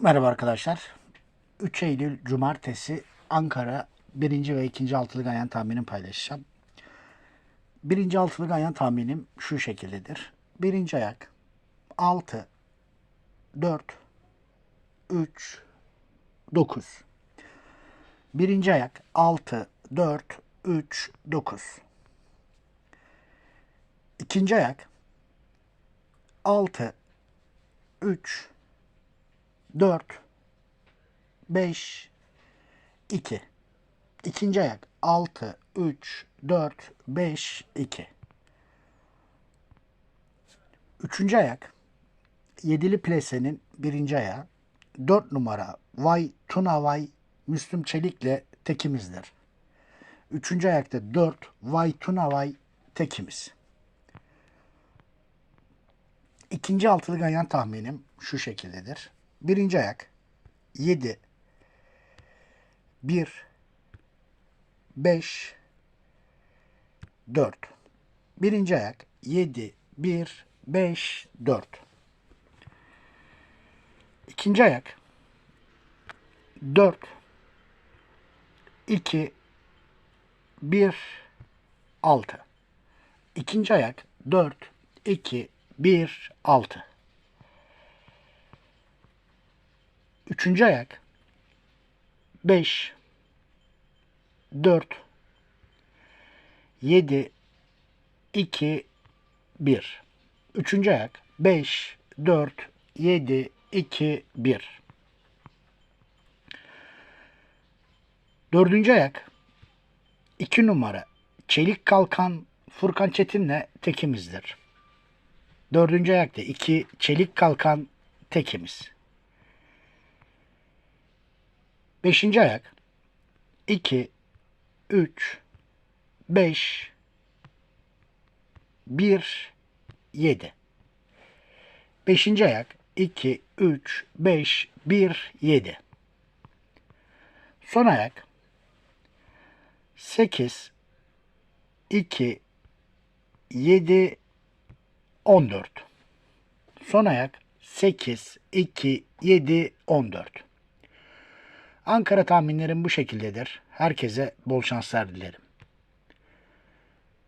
Merhaba arkadaşlar. 3 Eylül Cumartesi Ankara 1. ve 2. altılı ganyan tahminimi paylaşacağım. 1. altılı ganyan tahminim şu şekildedir. 1. ayak 6 4 3 9 1. ayak 6 4 3 9 İkinci ayak 6 3 4 5 2 İkinci ayak. 6 3 4 5 2 Üçüncü ayak. Yedili plesenin birinci ayağı. 4 numara. Vay Tuna Vay Müslüm Çelik'le tekimizdir. Üçüncü ayakta 4 Vay Tuna Vay tekimiz. İkinci altılı ganyan tahminim şu şekildedir. Birinci ayak. 7 1 5 4 Birinci ayak. 7 1 5 4 İkinci ayak. 4 2 1 6 İkinci ayak. 4 2 1 6 Üçüncü ayak. 5 4 7 2 1 Üçüncü ayak. 5 4 7 2 1 Dördüncü ayak. 2 numara. Çelik Kalkan Furkan Çetin'le tekimizdir. Dördüncü ayakta 2 Çelik Kalkan tekimiz. Beşinci ayak. 2 3 5 1 7 Beşinci ayak. 2 3 5 1 7 Son ayak. 8 2 7 14 Son ayak. 8 2 7 14 Ankara tahminlerim bu şekildedir. Herkese bol şanslar dilerim.